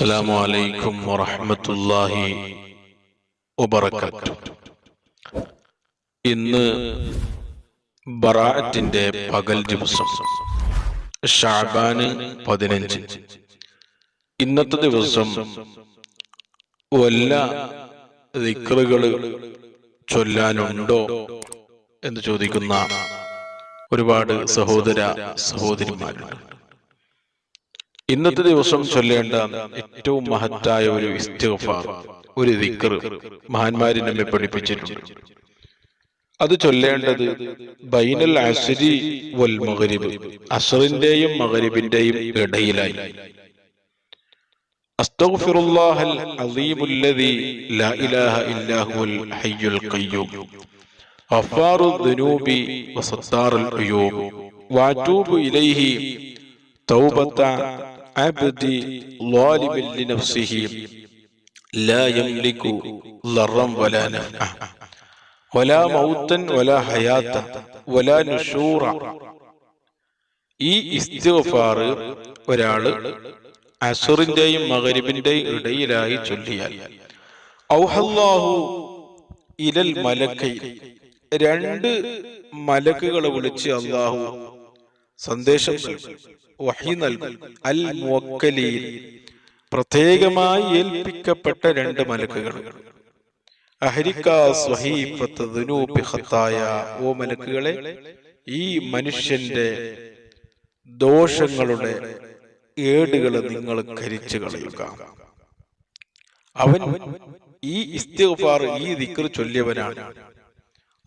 السلام عليكم ورحمة الله وبركاته ഇന്ന് ബറാഅത്തിന്റെ പകൽ ദിവസം ഷാബാന് പതിനഞ്ച് ഇന്നത്തെ ദിവസം വല്ല ദിക്റുകൾ ചൊല്ലാനുണ്ടോ എന്ന് ചോദിക്കുന്ന ഒരുപാട് സഹോദര സഹോദരിമാരുണ്ട് ഇന്നത്തെ ദിവസം ചൊല്ലേണ്ട ഏറ്റവും മഹത്തായ ഒരു ഒരു ദിക്ർ മഹാന്മാരി നമ്മെ പഠിപ്പിച്ചിട്ടുണ്ട്. അത് ചൊല്ലേണ്ടത് ബൈനൽ അസ്രി വൽ മഗ്രിബ് അസറിന്റെയും മകരിബിന്റെയും ഇടയിലായി. അസ്തഗ്ഫിറുല്ലാഹൽ ലാ ഇലാഹ ഹയ്യുൽ ഖയ്യൂം. അബ്ദി ളാലിബൻ ലിനഫ്സിഹി لا يملك ضرا ولا نفعا ولا موتا ولا حياة ولا نشورا ഈ ഇസ്തിഗ്ഫാർ ഒരാള് അസുറിന്റെയും മകരിബിന്റെയും ഇടയിലായി ചൊല്ലിയാൽ ഔഹല്ലാഹു ഇലൽ മലക്കൈ രണ്ട് മലക്കുകളെ വിളിച്ച് അള്ളാഹു സന്ദേശം നൽകും വഹി നൽകും അൽ പ്രത്യേകമായി ഏൽപ്പിക്കപ്പെട്ട രണ്ട് മലക്കുകൾ. ഓ മലക്കുകളെ ഈ മനുഷ്യന്റെ ദോഷങ്ങളുടെ ഏടുകൾ നിങ്ങൾ കരിച്ചു കളയുക. അവൻ ഈ ഇസ്തിഗ്ഫാർ ഈ ദിക്ർ ചൊല്ലിയവനാണ്.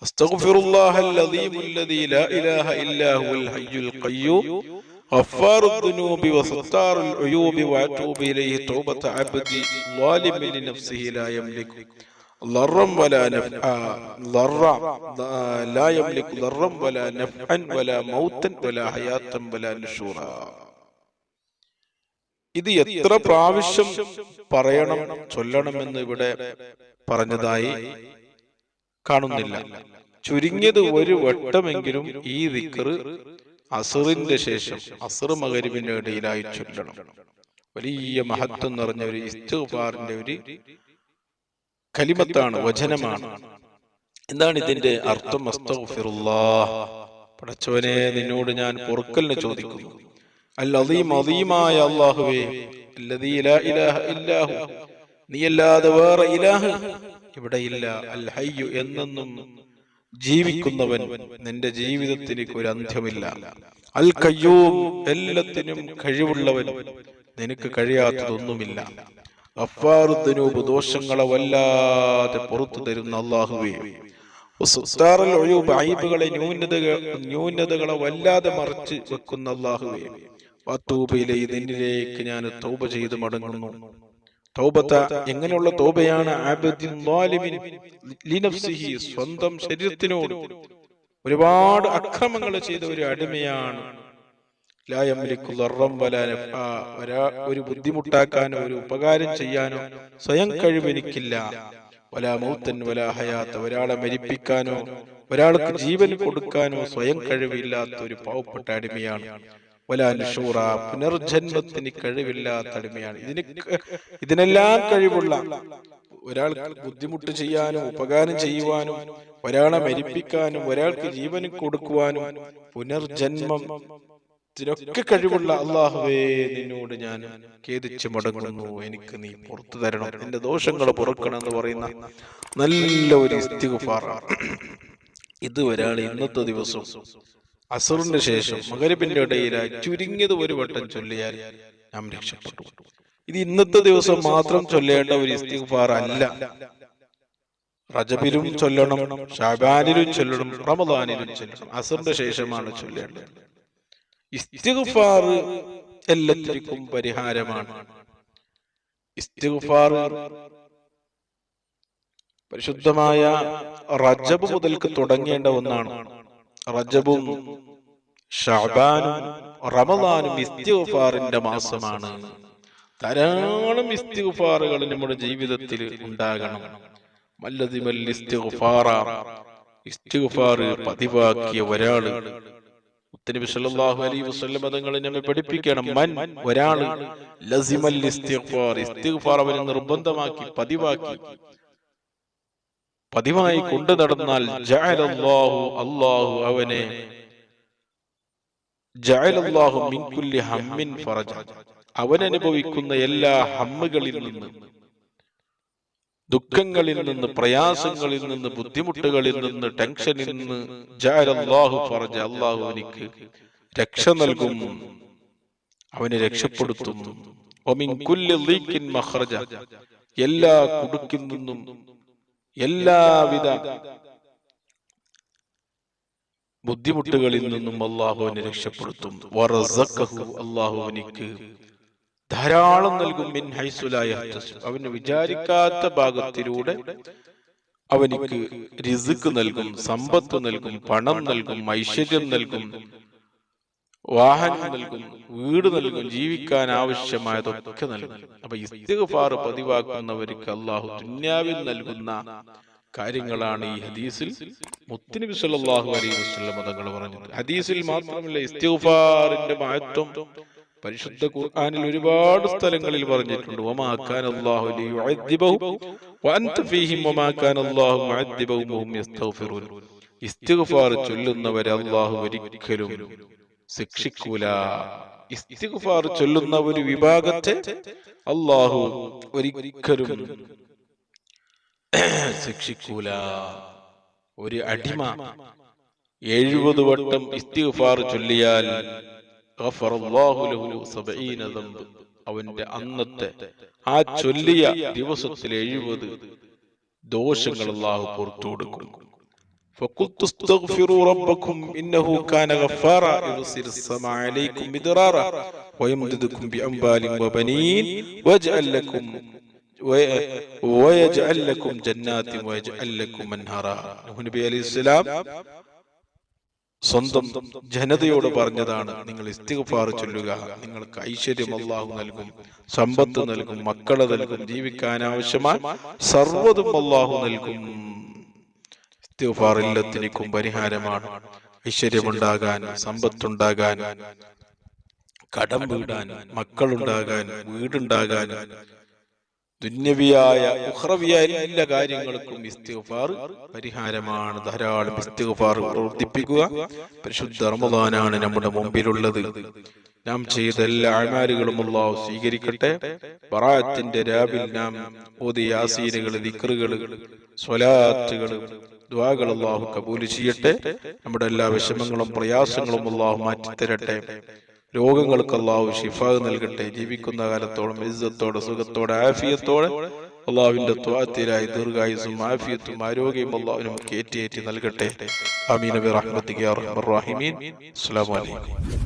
അസ്തഗ്ഫിറുല്ലാഹൽ അലീമുല്ലദീ ലാ ഇലാഹ ഇല്ലാഹുൽ ഹയ്യുൽ ഖയ്യൂം. غفار الذنوب وستار العيوب واتوب اليه توبه عبدي ظالم لنفسه لا يملك ضرا ولا نفعا ضرا لا يملك ضرا ولا نفعا ولا موتا ولا حياة ولا نشورا ഇത് എത്ര പ്രാവശ്യം പറയണം ചൊല്ലണമെന്ന് ഇവിടെ പറഞ്ഞതായി കാണുന്നില്ല ചുരുങ്ങിയത് ഒരു വട്ടമെങ്കിലും ഈ ദിക്കറ് അസറിന്റെ ശേഷം അസർ മകരിവിന്റെ ഇടയിലായി ചൊല്ലണം. വലിയ മഹത്വം നിറഞ്ഞ ഒരു ഇസ്തുഫാറിന്റെ ഒരു കലിമത്താണ് വചനമാണ്. എന്താണ് ഇതിന്റെ അർത്ഥം? പടച്ചവനെ നിന്നോട് ഞാൻ പൊറുക്കലിനെ ചോദിക്കുന്നു. ഇലാഹ ഇല്ലാഹു. നീയല്ലാതെ വേറെ ഇലാഹ് ഇവിടെ ഇല്ല അൽ ഹയ്യു എന്നെന്നും ജീവിക്കുന്നവൻ നിന്റെ ജീവിതത്തിന് ഒരു അന്ത്യമില്ല. അൽ കയ്യൂം എല്ലാത്തിനും കഴിവുള്ളവൻ. നിനക്ക് കഴിയാത്തതൊന്നുമില്ല. അഫാറുദ്ദനൂബ് ദോഷങ്ങളെ വല്ലാതെ പുറത്തു തരുന്ന അള്ളാഹുവേ ഐബുകളെ ന്യൂനതകൾ ന്യൂനതകളെ വല്ലാതെ മറച്ച് വെക്കുന്ന അള്ളാഹുവേ വത്തൂബയിലെ നിന്നിലേക്ക് ഞാൻ തൗബ ചെയ്ത് മടങ്ങുന്നു. തൗബത്ത എങ്ങനെയുള്ള തൗബയാണ് സ്വന്തം ശരീരത്തിനോട് ഒരുപാട് അക്രമങ്ങൾ ചെയ്ത ഒരു അടിമയാണ്. ഒരു ബുദ്ധിമുട്ടാക്കാനോ ഒരു ഉപകാരം ചെയ്യാനോ സ്വയം കഴിവെനിക്കില്ല. വലാ മൗത്തൻ വലാ ഹയാത്ത. ഒരാളെ മരിപ്പിക്കാനോ ഒരാൾക്ക് ജീവൻ കൊടുക്കാനോ സ്വയം കഴിവില്ലാത്ത ഒരു പാവപ്പെട്ട അടിമയാണ്. വലാനുഷൂറ പുനർജന്മത്തിന് കഴിവില്ലാത്ത അടിമയാണ്. ഇതിന് ഇതിനെല്ലാം കഴിവുള്ള ഒരാൾക്ക് ബുദ്ധിമുട്ട് ചെയ്യാനും ഉപകാരം ചെയ്യുവാനും ഒരാളെ മരിപ്പിക്കാനും ഒരാൾക്ക് ജീവൻ കൊടുക്കുവാനും പുനർജന്മം ഇതിനൊക്കെ കഴിവുള്ള അള്ളാഹുവേ നിന്നോട് ഞാൻ ഖേദിച്ച് മടങ്ങുന്നു. എനിക്ക് നീ പുറത്തു തരണം. എന്റെ ദോഷങ്ങൾ പുറക്കണം എന്ന് പറയുന്ന നല്ല ഒരു ഇസ്തിഗുഫാറാണ്. ഇത് ഒരാൾ ഇന്നത്തെ ദിവസം അസറിന് ശേഷം മകരിപ്പിന്റെ ഇടയിലായി ചുരുങ്ങിയത് ഒരു വട്ടം ചൊല്ലിയാൽ നാം രക്ഷപ്പെട്ടു. ഇത് ഇന്നത്തെ ദിവസം മാത്രം ചൊല്ലേണ്ട ഒരു ഇസ്തിഗ്ഫാർ അല്ല. റജബിലും ചൊല്ലണം ഷാബാനിലും ചൊല്ലണം റമദാനിലും ചൊല്ലണം. അസറിന്റെ ശേഷമാണ് ചൊല്ലേണ്ടത്. ഇസ്തിഫാർ എല്ലാത്തിനും പരിഹാരമാണ്. ഇസ്തിഫാർ പരിശുദ്ധമായ റജബ് മുതൽക്ക് തുടങ്ങേണ്ട ഒന്നാണ്. റജബും ഷാബാനും റമദാനും ഇസ്തിഗ്ഫാറിന്റെ മാസമാണ്. ധാരാളം ഇസ്തിഗ്ഫാറുകൾ നമ്മുടെ ജീവിതത്തിൽ ഉണ്ടാകണം. മല്ലതിമൽ ഇസ്തിഗ്ഫാറ. ഇസ്തിഗ്ഫാർ പതിവാക്കിയ ഒരാൾ. നബി സല്ലല്ലാഹു അലൈഹി വസല്ലം തങ്ങളെ നമ്മെ പഠിപ്പിക്കണം. മൻ ഒരാൾ ലസിമൽ ഇസ്തിഗ്ഫാർ. ഇസ്തിഗ്ഫാർ അവനെ നിർബന്ധമാക്കി പതിവാക്കി. പതിവായി കൊണ്ടു നടന്നാൽ ജഅലല്ലാഹു അല്ലാഹു അവനെ. ജഅലല്ലാഹു മിൻ കുല്ലി ഹമ്മിൻ ഫറജ. അവൻ അനുഭവിക്കുന്ന എല്ലാ ഹമ്മുകളിൽ നിന്ന് ദുഃഖങ്ങളിൽ നിന്ന് പ്രയാസങ്ങളിൽ നിന്ന് ബുദ്ധിമുട്ടുകളിൽ നിന്ന് ടെൻഷനിൽ നിന്ന് ജഅലല്ലാഹു ഫറജ. അല്ലാഹു എനിക്ക് രക്ഷ നൽകും. അവനെ രക്ഷപ്പെടുത്തും. ഒമിൻ കുല്ലി മഖ്റജ. എല്ലാ കുടുക്കിൽ നിന്നും എല്ലാവിധ ബുദ്ധിമുട്ടുകളിൽ നിന്നും അള്ളാഹുവിനെ രക്ഷപ്പെടുത്തും. അള്ളാഹുവിനിക്ക് അള്ളാഹു ധാരാളം നൽകും. മിൻ. അവന് വിചാരിക്കാത്ത ഭാഗത്തിലൂടെ അവനിക്ക് റിസുക്ക് നൽകും സമ്പത്ത് നൽകും പണം നൽകും ഐശ്വര്യം നൽകും. വാഹനം നൽകും വീട് നൽകും ജീവിക്കാൻ ആവശ്യമായതൊക്കെ നൽകും. അപ്പൊ ഇസ്തിഗ്ഫാർ പതിവാക്കുന്നവർക്ക് അള്ളാഹു ദുന്യാവിൽ നൽകുന്ന കാര്യങ്ങളാണ് ഈ ഹദീസിൽ. മുത്തിനബി സല്ലല്ലാഹു അലൈഹി വസല്ലം തങ്ങൾ പറഞ്ഞത് ഹദീസിൽ മാത്രമല്ല ഇസ്തിഗ്ഫാറിന്റെ മഹത്വം പരിശുദ്ധ ഖുർആനിൽ ഒരുപാട് സ്ഥലങ്ങളിൽ പറഞ്ഞിട്ടുണ്ട്. വമാ കാന അല്ലാഹു ലിയുഅദ്ദിബഹു വഅൻത ഫീഹിം വമാ കാന അല്ലാഹു മുഅദ്ദിബഹും വഹും യസ്തഗ്ഫിറൂൻ. ഇസ്തിഗ്ഫാർ ചൊല്ലുന്നവരെ അല്ലാഹു ഒരിക്കലും ശിക്ഷിക്കൂല. ഇസ്തിഗ്ഫാർ ചൊല്ലുന്ന ഒരു വിഭാഗത്തെ അല്ലാഹു ഒരിക്കലും ശിക്ഷിക്കൂല. ഒരു അടിമ എഴുപത് വട്ടം ഇസ്തിഗ്ഫാർ ചൊല്ലിയാൽ. അവന്റെ അന്നത്തെ ആ ചൊല്ലിയ ദിവസത്തിൽ എഴുപത് ദോഷങ്ങൾ അള്ളാഹു പുറത്തു കൊടുക്കും. فقلت استغفروا ربكم إنه كان غفارا يرسل السماء عليكم مدرارا ويمددكم بأموال وبنين ويجعل لكم وي- ويجعل لكم جنات ويجعل لكم أنهارا നൂഹ് നബി അലൈഹി സ്വലാം സ്വന്തം ജനതയോട് പറഞ്ഞതാണ് നിങ്ങൾ ഇസ്തിഗ്ഫാർ ചൊല്ലുക നിങ്ങൾക്ക് ഐശ്വര്യം അള്ളാഹു നൽകും സമ്പത്ത് നൽകും മക്കളെ നൽകും ജീവിക്കാൻ ആവശ്യമായ സർവ്വതും അള്ളാഹു നൽകും ഇസ്തിഗ്ഫാർ എല്ലാത്തിനും പരിഹാരമാണ്. ഐശ്വര്യമുണ്ടാകാൻ സമ്പത്തുണ്ടാകാൻ കടം വീടാൻ മക്കളുണ്ടാകാൻ വീടുണ്ടാകാൻ ദുന്യവിയായ ഉഹ്റവിയായ എല്ലാ കാര്യങ്ങൾക്കും ഇസ്തിഫാർ പരിഹാരമാണ്. ധാരാളം ഇസ്തിഫാർ പ്രവർത്തിപ്പിക്കുക പരിശുദ്ധ റമദാനാണ് നമ്മുടെ മുമ്പിലുള്ളത്. നാം ചെയ്ത എല്ലാ അമാലുകളും അള്ളാഹു സ്വീകരിക്കട്ടെ. ബറാത്തിന്റെ രാവിൽ നാം ഓതിയാസീനുകൾ ദിക്കറുകൾ സ്വലാറ്റുകൾ ദ്വാകൾ അള്ളാഹു കബൂൽ ചെയ്യട്ടെ. നമ്മുടെ എല്ലാ വിഷമങ്ങളും പ്രയാസങ്ങളും അള്ളാഹു മാറ്റിത്തരട്ടെ. രോഗങ്ങൾക്ക് അള്ളാഹു ഷിഫ നൽകട്ടെ. ജീവിക്കുന്ന കാലത്തോളം ഇസ്സത്തോടെ സുഖത്തോടെ ആഫിയത്തോടെ അള്ളാഹുവിന്റെ ത്വാത്തിരായി ദീർഘായുസും ആഫിയത്തും ആരോഗ്യവും അള്ളാഹുവിനും കയറ്റിയേറ്റി നൽകട്ടെ. അമീൻ നബി റഹ്മത്തിക്ക് അസ്സലാമു അലൈക്കും.